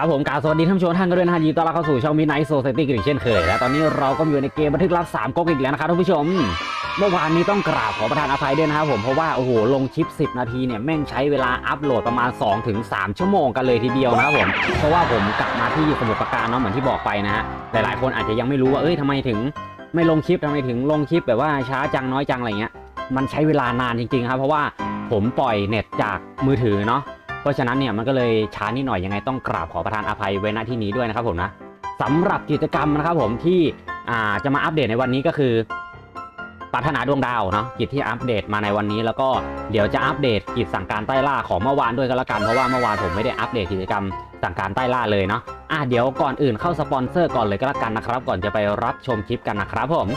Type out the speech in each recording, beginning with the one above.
ครับผมกาสวัสดีท่านผู้ชมท่านก็ด้วยนะฮะยินดีต้อนรับเข้าสู่ช่องมินไนท์โซซตี้กันอีกเช่นเคยและตอนนี้เราก็อยู่ในเกมบันทึกลับ3ก๊กอีกแล้วนะครับท่านผู้ชม เมื่อวานนี้ต้องกราบขอประทานอภัยด้วยนะครับผมเพราะว่าโอ้โหลงคลิป 10 นาทีเนี่ยแม่งใช้เวลาอัพโหลดประมาณ 2-3 ชั่วโมงกันเลยทีเดียวนะครับผมเพราะว่าผมกลับมาที่สมุทรปราการเนาะเหมือนที่บอกไปนะฮะหลายๆคนอาจจะยังไม่รู้ว่าเอ้ยทำไมถึง ไม่ลงคลิปทำไมถึงลงคลิปแบบว่าช้าจังน้อยจังอะไรเงี้ยมันใช้เวลานานจริงๆครับเพราะว่าผมปล่อยเน็ตจากมือถือเนาะ เพราะฉะนั้นเนี่ยมันก็เลยช้านิดหน่อยยังไงต้องกราบขอประทานอภัยไว้ณที่นี้ด้วยนะครับผมนะสำหรับกิจกรรมนะครับผมที่จะมาอัปเดตในวันนี้ก็คือปรารถนาดวงดาวเนาะกิจที่อัปเดตมาในวันนี้ แล้วก็เดี๋ยวจะอัปเดตกิจสั่งการใต้ล่าของเมื่อวานด้วยก็แล้วกันเพราะว่าเมื่อวานผมไม่ได้อัปเดตกิจกรรมสั่งการใต้ล่าเลยเนาะอะเดี๋ยวก่อนอื่นเข้าสปอนเซอร์ก่อนเลยก็แล้วกันนะครับ ก่อนจะไปรับชมคลิปกันนะครับผม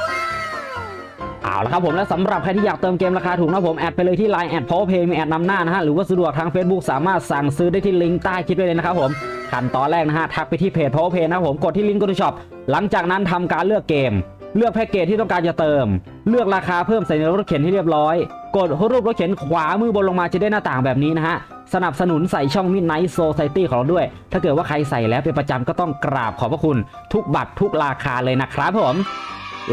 เอาละครับผมและสำหรับใครที่อยากเติมเกมราคาถูกนะผมแอดไปเลยที่ Line แอดพาวเพย์มีแอดนำหน้านะฮะหรือว่าสะดวกทาง Facebook สามารถสั่งซื้อได้ที่ลิงก์ใต้คลิปได้เลยนะครับผมขั้นตอนแรกนะฮะทักไปที่เพจพาวเพย์นะครับผมกดที่ลิงก์กดช็อปหลังจากนั้นทำการเลือกเกม เลือกแพ็กเกจที่ต้องการจะเติม เลือกราคาเพิ่มใส่ในรถเข็นให้เรียบร้อย กดรูปรถเข็นขวามือบนลงมาจะได้หน้าต่างแบบนี้นะฮะสนับสนุนใส่ช่อง Midnight Society ของเราด้วย ถ้าเกิดว่าใครใส่แล้วเป็นประจำก็ต้องกราบขอบพระคุณ ทุกบัตรทุกราคาเลยนะครับผม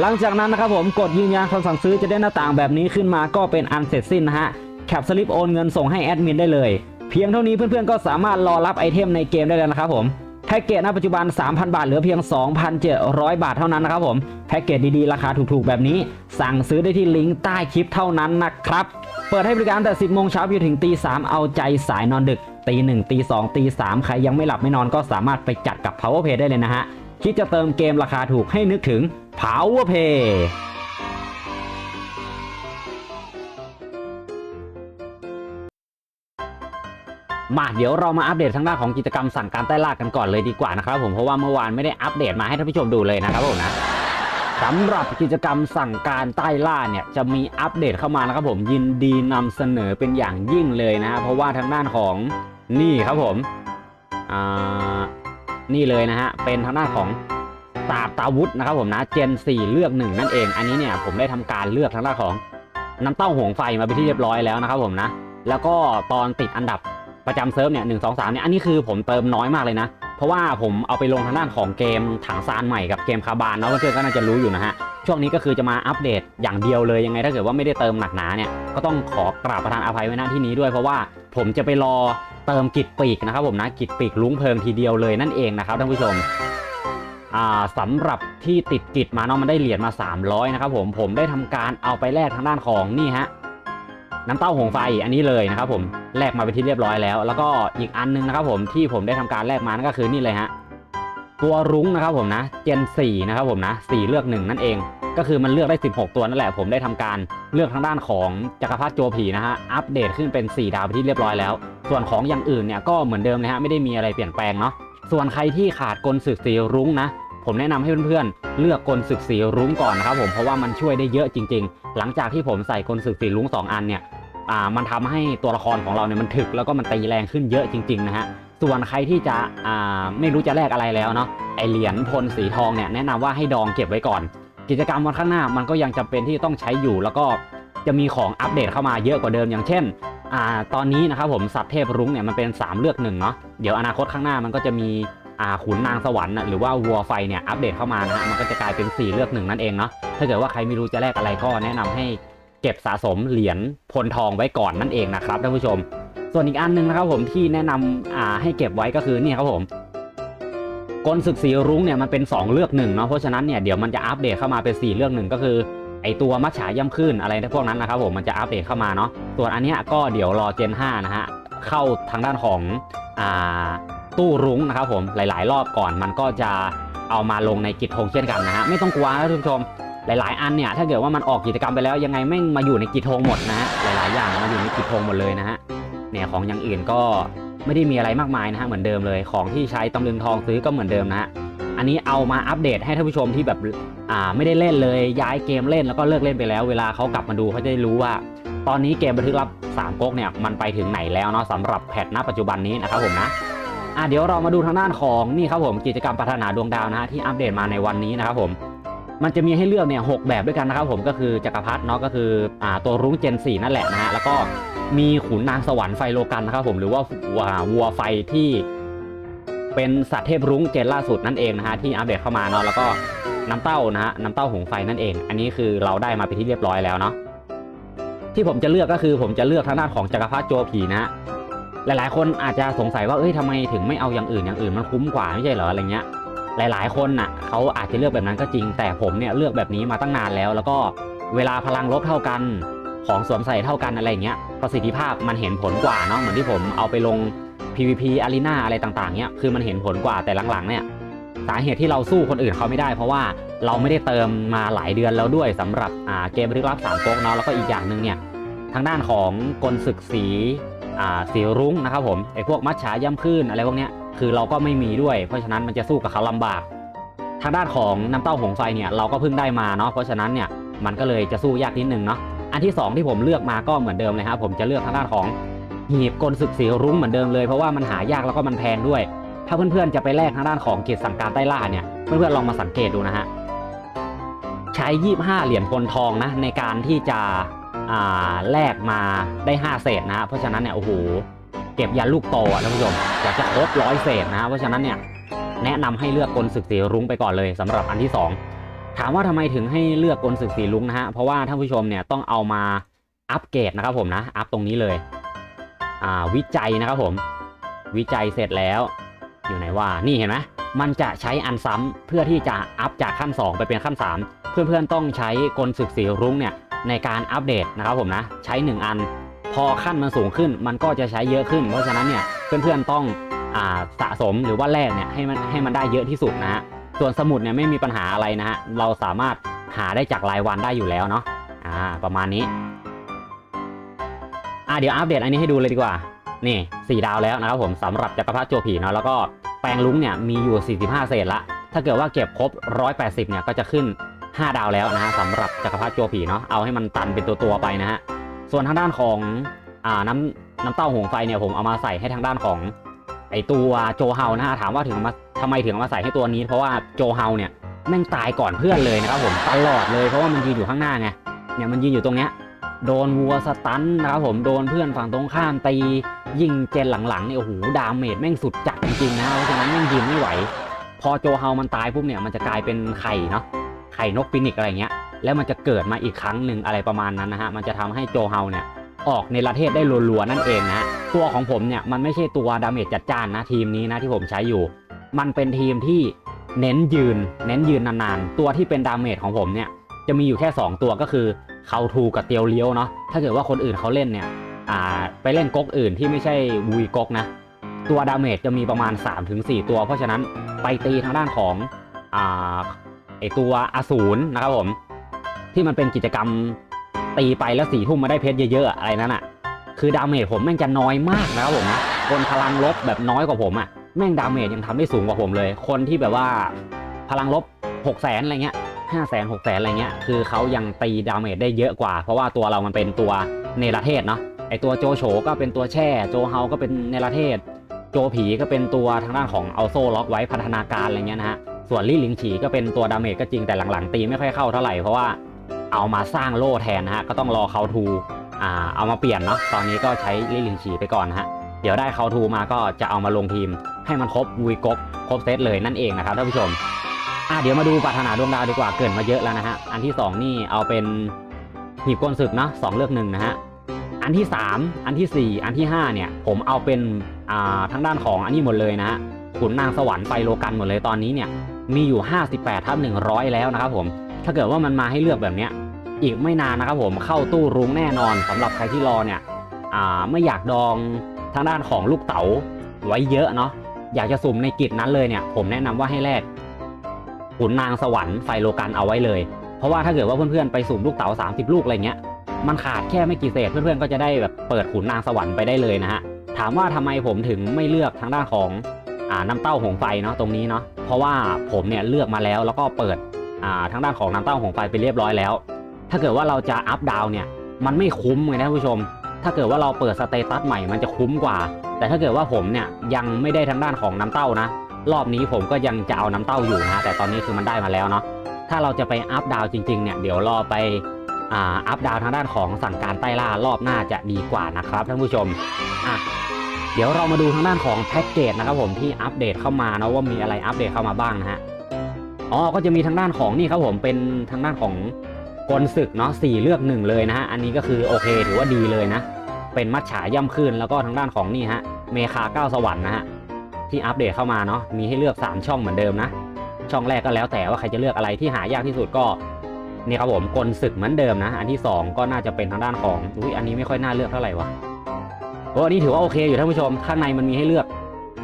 หลังจากนั้นนะครับผมกดยืนยันคำสั่งซื้อจะได้หน้าต่างแบบนี้ขึ้นมาก็เป็นอันเสร็จสิ้นนะฮะแคปสลิปโอนเงินส่งให้แอดมินได้เลย เพียงเท่านี้เพื่อนๆก็สามารถรอรับไอเทมในเกมได้แล้วนะครับผมแพ็กเกจณปัจจุบัน 3,000 บาทเหลือเพียง 2,700 บาทเท่านั้นนะครับผมแพ็กเกจดีๆ ราคาถูกๆ แบบนี้ สั่งซื้อได้ที่ลิงก์ใต้คลิปเท่านั้นนะครับ เปิดให้บริการแต่ 10 โมงเช้าไปจนถึงตี 3 เอาใจสายนอนดึกตี 1 ตี 2 ตี 3 ใครยังไม่หลับไม่นอนก็สามารถไปจัดกับ Power Play ได้เลยนะฮะ คิดจะเติมเกมราคาถูกให้นึกถึง Powerpay มาเดี๋ยวเรามาอัปเดตทางด้านของกิจกรรมสั่งการใต้ล่ากันก่อนเลยดีกว่านะครับผมเพราะว่าเมื่อวานไม่ได้อัปเดตมาให้ท่านผู้ชมดูเลยนะครับผมนะสำหรับกิจกรรมสั่งการใต้ล่าเนี่ยจะมีอัปเดตเข้ามานะครับผมยินดีนำเสนอเป็นอย่างยิ่งเลยนะฮะเพราะว่าทางด้านของนี่ครับผมอ่า นี่เลยนะฮะ เป็นทางด้านของตาบตาวุธนะครับผมนะเจน 4 เลือกหนึ่งนั่นเอง อันนี้เนี่ยผมได้ทำการเลือกทางด้านของน้ำเต้าหวงไฟมาเป็นที่เรียบร้อยแล้วนะครับผมนะ แล้วก็ตอนติดอันดับประจำเซิร์ฟเนี่ยหนึ่งสองสามเนี่ยอันนี้คือผมเติมน้อยมากเลยนะ เพราะว่าผมเอาไปลงทางด้านของเกมถังซานใหม่กับเกมคาบานเนาะเพื่อนๆก็น่าจะรู้อยู่นะฮะ ช่วงนี้ก็คือจะมาอัปเดตอย่างเดียวเลยยังไง ถ้าเกิดว่าไม่ได้เติมหนักหนาเนี่ยก็ต้องขอกราบประทานอภัยไว้ณที่นี้ด้วยเพราะว่าผมจะไปรอ เติมกิจปีกนะครับผมนะกิจปีกลุ้งเพลิงทีเดียวเลยนั่นเองนะครับท่านผู้ชมอ่าสำหรับที่ติดกิจมาเนาะมันได้เหรียญมา 300นะครับผมผมได้ทำการเอาไปแลกทางด้านของนี่ฮะน้ำเต้าหงไฟอันนี้เลยนะครับผมแลกมาเป็นที่เรียบร้อยแล้ว แล้วก็อีกอันนึงนะครับผมที่ผมได้ทำการแลกมานั่นก็คือนี่เลยฮะตัวรุ้งนะครับผมนะเจน4นะครับผมนะ4เลือกหนึ่งนั่นเอง ก็คือมันเลือกได้ 16 ตัวนั่นแหละผมได้ทำการเลือกทางด้านของจักรพรรดิโจผีนะฮะอัปเดตขึ้นเป็น 4 ดาวไปที่เรียบร้อยแล้ว ส่วนของอย่างอื่นเนี่ยก็เหมือนเดิมเลยฮะไม่ได้มีอะไรเปลี่ยนแปลงเนาะส่วนใครที่ขาดกลศึกสีรุ้งนะผมแนะนำให้เพื่อนๆ เลือกกลศึกสีรุ้งก่อนนะครับผมเพราะว่ามันช่วยได้เยอะจริง ๆ หลังจากที่ผมใส่กลศึกสีรุ้ง2 อันเนี่ยอ่ามันทำให้ตัวละครของเราเนี่ยมันถึกแล้วก็มันตีแรงขึ้นเยอะจริงๆนะฮะส่วนใครที่จะอ่าไม่รู้จะแลกอะไรแล้วเนาะไอเหรียญพลสีทองเนี่ยแนะนำว่าให้ดองเก็บไว้ก่อน กิจกรรมวันข้างหน้ามันก็ยังจำเป็นที่ต้องใช้อยู่แล้วก็จะมีของอัปเดตเข้ามาเยอะกว่าเดิมอย่างเช่น อ่าตอนนี้นะครับผมสัตว์เทพรุ้งเนี่ยมันเป็น 3 เลือกหนึ่งเนาะเดี๋ยวอนาคตข้างหน้ามันก็จะมีอ่าขุนนางสวรรค์หรือว่าวัวไฟเนี่ยอัปเดตเข้ามานะฮะมันก็จะกลายเป็น 4 เลือกหนึ่งนั่นเองเนาะถ้าเกิดว่าใครไม่รู้จะแลกอะไรก็แนะนำให้เก็บสะสมเหรียญพลทองไว้ก่อนนั่นเองนะครับท่านผู้ชม ส่วนอีกอันหนึงนะครับผมที่แนะนำอ่าให้เก็บไว้ก็คือนี่ครับผมกลศึกสีรุ้งเนี่ยมันเป็น 2 เลือกหนึ่งเนาะเพราะฉะนั้นเนี่ยเดี๋ยวมันจะอัปเดตเข้ามาเป็น 4 เลือกหนึ่งก็คือ ไอตัวมัจฉาย่ำขึ้นอะไรพวกนั้นนะครับผมมันจะอัปเดตเข้ามาเนาะส่วนอันนี้ก็เดี๋ยวรอเจน5นะฮะเข้าทางด้านของอ่าตู้รุ้งนะครับผมหลาย ๆ รอบก่อนมันก็จะเอามาลงในกิจธงเช่นกันนะฮะไม่ต้องกลัวนะท่านผู้ชมหลาย ๆ อันเนี่ยถ้าเกิดว่ามันออกกิจกรรมไปแล้วยังไงแม่งมาอยู่ในกิจธงหมดนะฮะหลาย ๆ อย่างมาอยู่ในกิจธงหมดเลยนะฮะเนี่ยของอย่างอื่นก็ไม่ได้มีอะไรมากมายนะฮะเหมือนเดิมเลยของที่ใช้ตำลึงทองซื้อก็เหมือนเดิมนะฮะ อันนี้เอามาอัปเดตให้ท่านผู้ชมที่แบบอ่าไม่ได้เล่นเลยย้ายเกมเล่นแล้วก็เลิกเล่นไปแล้ว เวลาเขากลับมาดูเขาจะได้รู้ว่า ตอนนี้เกมบันทึกลับ3ก๊กเนี่ยมันไปถึงไหนแล้วเนาะสำหรับแพทณปัจจุบันนี้นะครับผมนะอะเดี๋ยวเรามาดูทางด้านของนี่ครับผมกิจกรรมพัฒนาดวงดาวนะฮะที่อัปเดตมาในวันนี้นะครับผมมันจะมีให้เลือกเนี่ยหกแบบด้วยกันนะครับผมก็คือจักรพรรดิเนาะก็คืออ่าตัวรุ้งเจน4นั่นแหละนะฮะแล้วก็มีขุนนางสวรรค์ไฟโลกันนะครับผมหรือว่าวัวไฟที่ เป็นสัตว์เทพรุ้งเจนล่าสุดนั่นเองนะฮะที่อัปเดตเข้ามาเนาะแล้วก็น้ำเต้านะฮะน้ำเต้าหงไฟนั่นเอง อันนี้คือเราได้มาเป็นที่เรียบร้อยแล้วเนาะที่ผมจะเลือกก็คือผมจะเลือกทางด้านของจักรพรรดิโจผีนะหลายๆ คนอาจจะสงสัยว่าเอ้ยทำไมถึงไม่เอาอย่างอื่นอย่างอื่นมันคุ้มกว่าไม่ใช่เหรออะไรเงี้ยหลาย ๆ คนน่ะเขาอาจจะเลือกแบบนั้นก็จริง แต่ผมเนี่ยเลือกแบบนี้มาตั้งนานแล้ว แล้วก็เวลาพลังลบเท่ากันของสวมใส่เท่ากันอะไรเงี้ยประสิทธิภาพมันเห็นผลกว่าเนาะเหมือนที่ผมเอาไปลง PVP Arena อะไรต่างๆเนี้ยคือมันเห็นผลกว่าแต่หลังๆเนี่ยสาเหตุที่เราสู้คนอื่นเขาไม่ได้ เพราะว่าเราไม่ได้เติมมาหลายเดือนแล้วด้วยสำหรับเกมรึกลับสามก๊กเนาะแล้วก็อีกอย่างหนึ่งเนี่ยทางด้านของกลศึกสีสีรุ้งนะครับผมไอ้พวกมัจฉาย่ำคลื่นอะไรพวกเนี้ยคือเราก็ไม่มีด้วย เพราะฉะนั้นมันจะสู้กับเขาลำบาก ทางด้านของน้ำเต้าหงไฟเนี่ยเราก็เพิ่งได้มาเนาะเพราะฉะนั้นเนี่ยมันก็เลยจะสู้ยากนิดนึงเนาะอันที่ 2 ที่ผมเลือกมาก็เหมือนเดิมเลยครับผมจะเลือกทางด้านของ หีบกลศึกสีรุ้งเหมือนเดิมเลยเพราะว่ามันหายากแล้วก็มันแพงด้วย ถ้าเพื่อนๆจะไปแลกทางด้านของเกียรติสั่งการใต้ล่าเนี่ยเพื่อนๆลองมาสังเกตดูนะฮะใช้ 25 เหรียญพลทองนะในการที่จะแลกมาได้ 5 เศษนะฮะเพราะฉะนั้นเนี่ยโอ้โหเก็บยันลูกโตอะท่านผู้ชมอยากจะครบร้อยเศษนะฮะเพราะฉะนั้นเนี่ยแนะนำให้เลือกกลศึกสีรุ้งไปก่อนเลยสำหรับอันที่สองถามว่าทำไมถึงให้เลือกกลศึกสีลุงนะฮะเพราะว่าท่านผู้ชมเนี่ยต้องเอามาอัปเกรดนะครับผมนะอัปตรงนี้เลย วิจัยนะครับผม วิจัยเสร็จแล้ว อยู่ไหนว่านี่เห็นไหมมันจะใช้อันซ้ำเพื่อที่จะอัพจากขั้น 2 ไปเป็นขั้น 3 เพื่อนๆต้องใช้กลศึกสีรุ้งเนี่ยในการอัปเดตนะครับผมนะ ใช้ 1 อัน พอขั้นมันสูงขึ้น มันก็จะใช้เยอะขึ้น เพราะฉะนั้นเนี่ยเพื่อนๆต้องอสะสมหรือว่าแลกเนี่ยให้มันให้มันได้เยอะที่สุดนะฮะส่วนสมุดเนี่ยไม่มีปัญหาอะไรนะฮะเราสามารถหาได้จากรายวันได้อยู่แล้วเนาะอ่าประมาณนี้ อ่าเดี๋ยวอัปเดตอันนี้ให้ดูเลยดีกว่า นี่สี่ดาวแล้วนะครับผมสำหรับจักรพรรดิโจผีเนาะแล้วก็แปลงลุงเนี่ยมีอยู่ 45 เศษละ ถ้าเกิดว่าเก็บครบ 180 เนี่ยก็จะขึ้น 5 ดาวแล้วนะฮะสำหรับจักรพรรดิโจผีเนาะเอาให้มันตันเป็นตัวตัวๆไปนะฮะส่วนทางด้านของอ่าน้ำน้ำเต้าหงไฟเนี่ยผมเอามาใส่ให้ทางด้านของไอตัวโจเฮานะฮะถามว่าถึงมาทำไมถึงเอามาใส่ให้ตัวนี้ เพราะว่าโจเฮาเนี่ยแม่งตายก่อนเพื่อนเลยนะครับผมตลอดเลยเพราะว่ามันยืนอยู่ข้างหน้าไงเนี่ยมันยืนอยู่ตรงเนี้ย โดนวัวสตันนะครับผมโดนเพื่อนฝั่งตรงข้ามตียิงเจนหลังๆเนี่ยโอ้โหดาเมจแม่งสุดจัดจริงๆนะเพราะฉะนั้นแม่งยืนไม่ไหว พอโจเฮามันตายปุ๊บเนี่ยมันจะกลายเป็นไข่เนาะไข่นกฟินิกอะไรเงี้ย แล้วมันจะเกิดมาอีกครั้งหนึ่งอะไรประมาณนั้นนะฮะมันจะทำให้โจเฮาเนี่ยออกในประเทศได้รัวๆนั่นเองนะตัวของผมเนี่ยมันไม่ใช่ตัวดาเมจจัดจ้านนะทีมนี้นะที่ผมใช้อยู่ มันเป็นทีมที่เน้นยืน เน้นยืนนานๆ ตัวที่เป็นดาเมจของผมเนี่ยจะมีอยู่แค่ 2 ตัวก็คือ เขาทูกับเตียวเลี้ยวเนาะถ้าเกิดว่าคนอื่นเขาเล่นเนี่ยอ่าไปเล่นก๊กอื่นที่ไม่ใช่วีก๊กนะ ตัวดาเมจจะมีประมาณ 3-4 ตัว เพราะฉะนั้นไปตีทางด้านของอ่าไอตัวอสูรนะครับผม ที่มันเป็นกิจกรรมตีไปแล้วสี่ทุ่มมาได้เพชรเยอะๆอะไรนั้นอะคือดาเมจผมแม่งจะน้อยมากนะครับผมนะคนพลังลบแบบน้อยกว่าผมอะแม่งดาเมจยังทำได้สูงกว่าผมเลย คนที่แบบว่าพลังลบ6 0แสนอะไรเงี้ย ห้าแสนหกแสนอะไรเงี้ยคือเขายังตีดาเมจได้เยอะกว่า เพราะว่าตัวเรามันเป็นตัวเนรเทศเนาะไอตัวโจโฉก็เป็นตัวแช่โจเฮาก็เป็นเนรเทศ โจผีก็เป็นตัวทางด้านของเอาโซ่ล็อกไว้พัฒนาการอะไรเงี้ยนะฮะส่วนลี่หลิงฉีก็เป็นตัวดาเมจก็จริงแต่หลังๆ ตีไม่ค่อยเข้าเท่าไหร่เพราะว่าเอามาสร้างโล่แทนนะฮะก็ต้องรอเขาทูอ่าเอามาเปลี่ยนเนาะตอนนี้ก็ใช้ลี่ลิงฉีไปก่อนนะฮะเดี๋ยวได้เขาทูมาก็จะเอามาลงทีม ให้มันครบวีกกครบเซตเลยนั่นเองนะครับท่านผู้ชม อ่าเดี๋ยวมาดูปรารถนาดวงดาวดีกว่าเกินมาเยอะแล้วนะฮะ อันที่สองนี่เอาเป็นหีบก้นศึกเนาะสองเลือกหนึ่งนะฮะ อันที่สามอันที่สี่อันที่ห้าเนี่ย ผมเอาเป็นอ่าทางด้านของอันนี้หมดเลยนะฮะขุนนางสวรรค์ไฟโลกันหมดเลยตอนนี้เนี่ยมีอยู่ 58ทับ100 แล้วนะครับผม ถ้าเกิดว่ามันมาให้เลือกแบบเนี้ยอีกไม่นานนะครับผมเข้าตู้รุ้งแน่นอนสำหรับใครที่รอเนี่ยอ่าไม่อยากดองทางด้านของลูกเต๋าไว้เยอะเนาะอยากจะสุ่มในกิจนั้นเลยเนี่ย ผมแนะนำว่าให้แลก ขุนนางสวรรค์ไฟโลกันเอาไว้เลย เพราะว่าถ้าเกิดว่าเพื่อนๆไปสุ่มลูกเต๋า30 ลูกอะไรเงี้ยมันขาดแค่ไม่กี่เศษเพื่อนๆก็จะได้แบบเปิดขุนนางสวรรค์ไปได้เลยนะฮะถามว่าทำไมผมถึงไม่เลือกทางด้านของอ่าน้ำเต้าหงไฟเนาะตรงนี้เนาะเพราะว่าผมเนี่ยเลือกมาแล้วแล้วก็เปิดอ่าทางด้านของน้ำเต้าหงไฟไปเรียบร้อยแล้ว ถ้าเกิดว่าเราจะอัพดาวเนี่ยมันไม่คุ้มไงนะผู้ชม ถ้าเกิดว่าเราเปิดสเตตัสใหม่มันจะคุ้มกว่า แต่ถ้าเกิดว่าผมเนี่ยยังไม่ได้ทางด้านของน้ำเต้านะ รอบนี้ผมก็ยังจะเอาน้ำเต้าอยู่นะแต่ตอนนี้คือมันได้มาแล้วเนาะถ้าเราจะไปอัพดาวจริงๆเนี่ยเดี๋ยวรอไปอ่าอัพดาวทางด้านของสั่งการใต้ล่ารอบหน้าจะดีกว่านะครับท่านผู้ชมอะเดี๋ยวเรามาดูทางด้านของแพ็กเกจนะครับผมที่อัปเดตเข้ามานะว่ามีอะไรอัปเดตเข้ามาบ้างนะฮะอ๋อก็จะมีทางด้านของนี่ครับผมเป็นทางด้านของกลศึกเนาะสี่เลือกหนึ่งเลยนะฮะอันนี้ก็คือโอเคถือว่าดีเลยนะ เป็นมัดฉาย่ำคืนแล้วก็ทางด้านของนี่ฮะเมคาเก้าสวรรค์นะฮะ ที่อัปเดตเข้ามาเนาะมีให้เลือก 3 ช่องเหมือนเดิมนะ ช่องแรกก็แล้วแต่ว่าใครจะเลือกอะไรที่หายากที่สุดก็นี่ครับผมกลศึกเหมือนเดิมนะ อันที่ 2 ก็น่าจะเป็นทางด้านของอุ้ยอันนี้ไม่ค่อยน่าเลือกเท่าไหร่วะโอ้อันนี้ถือว่าโอเคอยู่ท่านผู้ชม ข้างในมันมีให้เลือก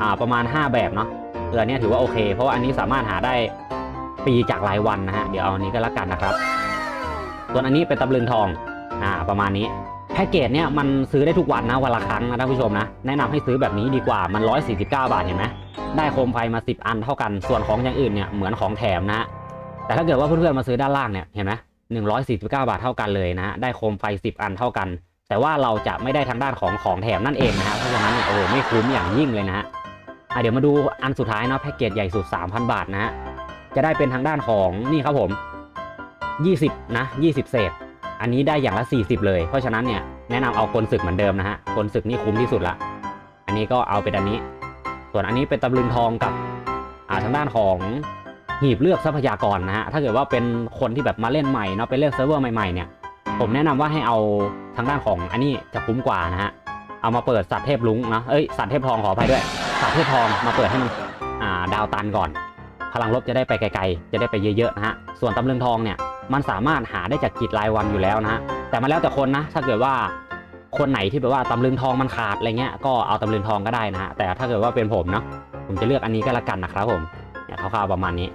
อ่าประมาณ 5 แบบเนาะเอออันเนี้ยถือว่าโอเค เพราะว่าอันนี้สามารถหาได้ปีจากรายวันนะฮะเดี๋ยวเอาอันนี้ก็แล้วกันนะครับ ส่วนอันนี้เป็นตำลึงทองอ่าประมาณนี้ แพ็กเกจเนี่ยมันซื้อได้ทุกวันนะวันละครั้งนะท่านผู้ชมนะ แนะนำให้ซื้อแบบนี้ดีกว่ามัน 149 บาทเห็นไหมได้โคมไฟมา 10 อันเท่ากันส่วนของอย่างอื่นเนี่ยเหมือนของแถมนะ แต่ถ้าเกิดว่าเพื่อนๆมาซื้อด้านล่างเนี่ยเห็นไหม149บาทเท่ากันเลยนะได้โคมไฟ 10 อันเท่ากัน แต่ว่าเราจะไม่ได้ทางด้านของของแถมนั่นเองนะฮะเพราะฉะนั้นเนี่ยโอ้โหไม่คุ้มอย่างยิ่งเลยนะฮะเดี๋ยวมาดูอันสุดท้ายเนาะแพ็กเกจใหญ่สุด 3,000 บาทนะฮะจะได้เป็นทางด้านของนี่ครับผม 20นะ20 เศษ อันนี้ได้อย่างละ 40 เลย เพราะฉะนั้นเนี่ยแนะนำเอากลศึกเหมือนเดิมนะฮะกลศึกนี่คุ้มที่สุดละ อันนี้ก็เอาเป็นอันนี้ ส่วนอันนี้เป็นตำลึงทองกับอ่าทางด้านของหีบเลือกทรัพยากรนะฮะ ถ้าเกิดว่าเป็นคนที่แบบมาเล่นใหม่เนาะไปเล่นเซิร์ฟเวอร์ใหม่ๆเนี่ย ผมแนะนำว่าให้เอาทางด้านของอันนี้จะคุ้มกว่านะฮะ เอามาเปิดสัตว์เทพลุงนะ เอ้ยสัตว์เทพทองขออภัยด้วย สัตว์เทพทองมาเปิดให้มันอ่าดาวตันก่อน พลังลบจะได้ไปไกลๆ จะได้ไปเยอะๆนะฮะ ส่วนตำลึงทองเนี่ย มันสามารถหาได้จากกิจรายวันอยู่แล้วนะฮะแต่มันแล้วแต่คนนะ ถ้าเกิดว่าคนไหนที่แบบว่าตำลึงทองมันขาดอะไรเงี้ยก็เอาตำลึงทองก็ได้นะฮะแต่ถ้าเกิดว่าเป็นผมเนาะผมจะเลือกอันนี้ก็แล้วกันนะครับผมเนี่ยคร่าวๆประมาณนี้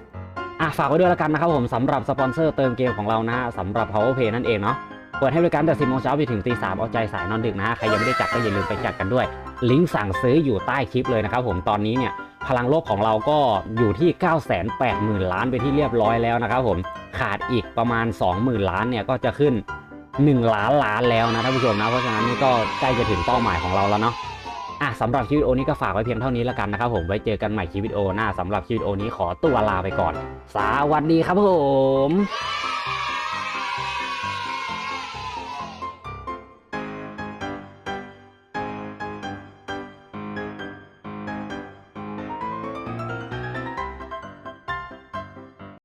อะฝากไว้ด้วยแล้วกันนะครับผมสำหรับสปอนเซอร์เติมเกมของเรานะฮะสำหรับ Power Play นั่นเองเนาะเปิดให้บริการแต่10โมงเช้าไปถึงตีสามเอาใจสายนอนดึกนะฮะใครยังไม่ได้จัดก็อย่าลืมไปจัดกันด้วย ลิงก์สั่งซื้ออยู่ใต้คลิปเลยนะครับผมตอนนี้เนี่ย พลังโลกของเราก็อยู่ที่ 9 8 0 0 0 0 ล้านไปที่เรียบร้อยแล้วนะครับผมขาดอีกประมาณ 20,000 ล้านเนี่ยก็จะขึ้น 1 ล้านล้านแล้วนะท่านผู้ชมนะเพราะฉะนั้นนี่ก็ใกล้จะถึงเป้าหมายของเราแล้วเนาะอะสำหรับคลิปวิดีโอนี้ก็ฝากไว้เพียงเท่านี้แล้วกันนะครับผมไว้เจอกันใหม่คลิปวิดีโอหน้าสำหรับคลิปวิดีโอนี้ขอตัวลาไปก่อน สวัสดีครับผม